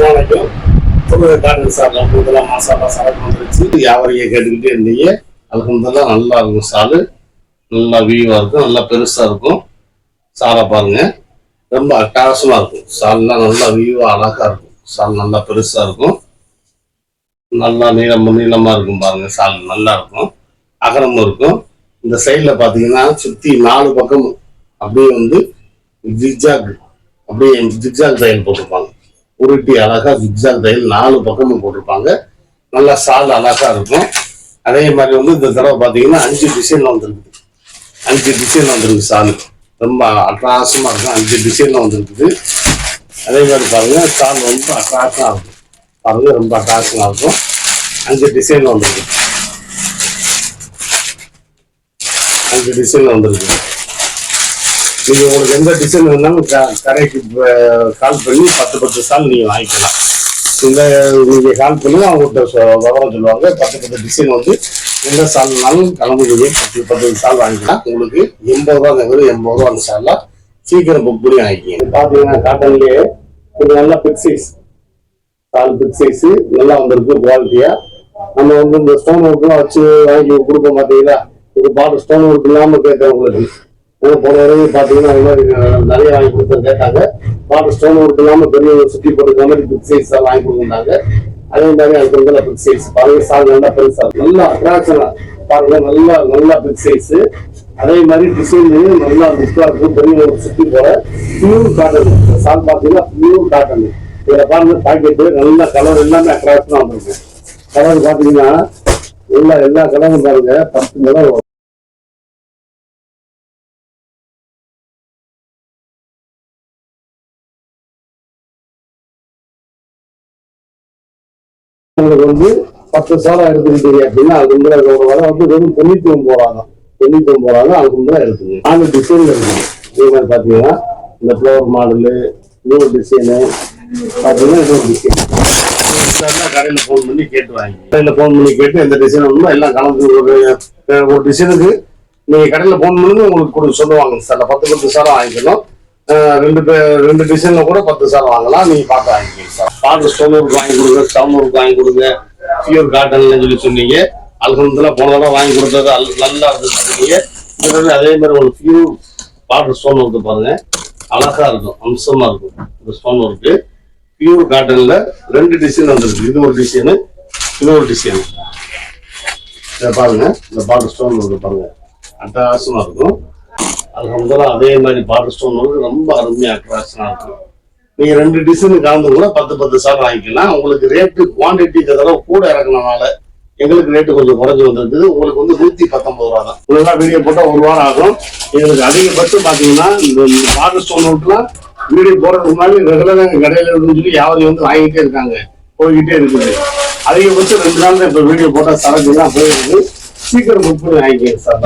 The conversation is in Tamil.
அஸ்லாமலைக்கும் புது கார்டன் சார். அல்ஹம்துலில்லாஹ் மாசாலா சரக்கு வந்துருச்சு. வியாபாரியை கேட்டுக்கிட்டே இருந்தீங்க. அல்ஹம்துலில்லாஹ் நல்லா இருக்கும் சாலு நல்லா வியூவாக இருக்கும் நல்லா பெருசாக இருக்கும். சாலை பாருங்க. ரொம்ப அட்டாசமாக இருக்கும். சால்லாம் நல்லா வியூவாக அழகாக இருக்கும். சால் நல்லா பெருசாக இருக்கும். நல்லா நீளம் நீளமாக இருக்கும் பாருங்க. சால் நல்லா இருக்கும். அகரமும் இருக்கும். இந்த சைடில் பார்த்தீங்கன்னா சுற்றி நாலு பக்கமும் அப்படியே வந்து ஜிக்ஜாக் அப்படியே ஜிக்ஜாக் தையல் போட்டிருப்பாங்க. உருட்டி அழகா ஜிக்ஸாக் தையல் நாலு பக்கமும் போட்டிருப்பாங்க. நல்லா சால் அழகா இருக்கும். அதே மாதிரி வந்து இந்த தடவை பார்த்தீங்கன்னா அஞ்சு டிசைன்ல வந்துருக்குது அஞ்சு டிசைன்ல வந்துருக்கு சால் ரொம்ப அட்ராசமா இருக்கும். அஞ்சு டிசைன்ல வந்துருக்குது. அதே மாதிரி பாருங்க சால் ரொம்ப அட்ராக்ஷனாக இருக்கும். பாருங்க ரொம்ப அட்ராக்ஷனாக இருக்கும். அஞ்சு டிசைன்ல வந்துருக்கு. அஞ்சு டிசைன்ல வந்துருக்குது நீங்க உங்களுக்கு எந்த டிசைன் வேணாலும் கடைக்கு கால் பண்ணி பத்து பத்து ஸ்டால் நீங்க வாங்கிக்கலாம். இந்த நீங்க கால் பண்ணி அவங்கள்ட்ட விவரம் சொல்லுவாங்க. பத்து பத்து டிசைன் வந்து எந்த ஸ்டால்னாலும் கலந்து பத்து பத்து சால் வாங்கிக்கலாம். உங்களுக்கு எண்பது ரூபா அந்த வெறும் எண்பது ரூபா அந்த சால்ல சீக்கிரம் புக் பண்ணி வாங்கிக்கிங்க. பாத்தீங்கன்னா காட்டன்லேயே கொஞ்சம் நல்லா பிக் சைஸ் கால் பிக் சைஸ் நல்லா வந்திருக்கு குவாலிட்டியா நம்ம வந்து இந்த ஸ்டோன் ஒர்க்லாம் வச்சு வாங்கி கொடுக்க மாட்டீங்களா இது பாட்டு ஸ்டோன் ஒர்க் இல்லாம கேட்கறவங்களுக்கு போன வரையும் பாத்தீங்கன்னா அது மாதிரி நிறைய வாங்கி கொடுத்து கேட்டாங்க. பாட்டு ஸ்டோன் ஒர்க் இல்லாம பெரிய சுத்தி போட்டுக்கிற மாதிரி பிக் சைஸ் எல்லாம் வாங்கி கொடுத்துருந்தாங்க. அதே மாதிரி அதுக்கு வந்து பிக் சைஸ் பாருங்க சால் நல்லா பெருசா நல்லா அட்ராக்ஷனா பாருங்க நல்லா நல்லா பிக் சைஸ் அதே மாதிரி டிசைன் நல்லா லுக்கா இருக்கும். பெரிய ஒரு சுத்தி போற பியூர் காட்டன் சால் பாத்தீங்கன்னா பியூர் காட்டன் இதுல பாருங்க பாக்கெட்டு நல்லா கலர் எல்லாமே அட்ராக்ஷனா வந்துருக்கு. கலர் பாத்தீங்கன்னா எல்லா எல்லா கலரும் பாருங்க பத்து கலர் உங்களுக்கு வந்து பத்து சாலம் எடுத்துக்கிட்டீங்க அப்படின்னா அது உங்களை அதோட வந்து வெறும் தொண்ணூத்தி ஒன்பது ரூபா தான் தொண்ணூத்தி ஒன்பது ரூபா தான் அதுக்கு வந்து இருக்குங்க நாலு டிசைன் இருக்குது இதே மாதிரி பாத்தீங்கன்னா இந்த ஃப்ளவர் மாடலு இன்னொரு டிசைனு பாத்தீங்கன்னா இன்னொரு டிசைன் கடையில் ஃபோன் பண்ணி கேட்டு வாங்கி கடையில் ஃபோன் பண்ணி கேட்டு எந்த டிசைன் வேணுமோ எல்லாம் கலந்து ஒரு ஒரு டிசைனுக்கு நீங்க கடையில் ஃபோன் பண்ணி உங்களுக்கு கொடுத்து சொல்லுவாங்க. சார் பத்து பத்து சாரம் வாங்கிக்கணும் ரெண்டு பே- ரெண்டு டிசைன்ல கூட பத்து சார் வாங்கலாம். நீங்க பார்த்து வாங்கிக்கோங்க சார் பாட்டு ஸ்டோன் ஒர்க் வாங்கி கொடுங்க ஸ்டோன் ஒர்க் வாங்கி கொடுங்க. பியூர் காட்டன்ல சொல்லி சொன்னீங்க. அல்ஹம்துலில்லாஹ் போன தடவை வாங்கி கொடுத்தது அல்- நல்லா இருந்து சொன்னீங்க. இந்த அதே மாதிரி ஒரு பியூர் பாட்டு ஸ்டோன் ஒர்க் பாருங்க. அழகா இருக்கும் அம்சமா இருக்கும் இந்த ஸ்டோன் ஒர்க்கு பியூர் காட்டன்ல ரெண்டு டிசைன் வந்துருக்கு. இது ஒரு டிசைனு இது ஒரு டிசைனு இதை பாருங்க இந்த பாட்டு ஸ்டோன் ஒர்க்கு பாருங்க. அட்டகாசமா இருக்கும். அல்ஹம்துலில்லாஹ் அதே மாதிரி பாட்டு ஸ்டோன் வந்து ரொம்ப அருமையா அட்ராக்ஷனா இருக்கும். நீங்க ரெண்டு டிசைன் கலந்து கூட பத்து பத்து சார் வாங்கிக்கலாம். உங்களுக்கு ரேட்டு குவான்டிட்டி தடவை கூட இறக்குனனால எங்களுக்கு ரேட்டு கொஞ்சம் குறைஞ்சு வந்திருக்குது. உங்களுக்கு வந்து நூத்தி பத்தொன்பது ரூபா தான். உங்களுக்கு வீடியோ போட்டா ஒரு வாரம் ஆகும். எங்களுக்கு அதிகபட்சம் பாத்தீங்கன்னா இந்த பாட்டு ஸ்டோன் நோட்லாம் வீடியோ போடுறதுக்கு முன்னாடி ரெகுலராக எங்க கடையில இருக்குன்னு சொல்லி யாரும் வந்து வாங்கிட்டே இருக்காங்க. போய்கிட்டே இருக்குது. அதிகபட்சம் ரெண்டு நாள் இப்போ இப்ப வீடியோ போட்டா சரக்கு தான் போயிருக்கு சீக்கிரம் புக் பண்ணி வாங்கிக்கங்க சார்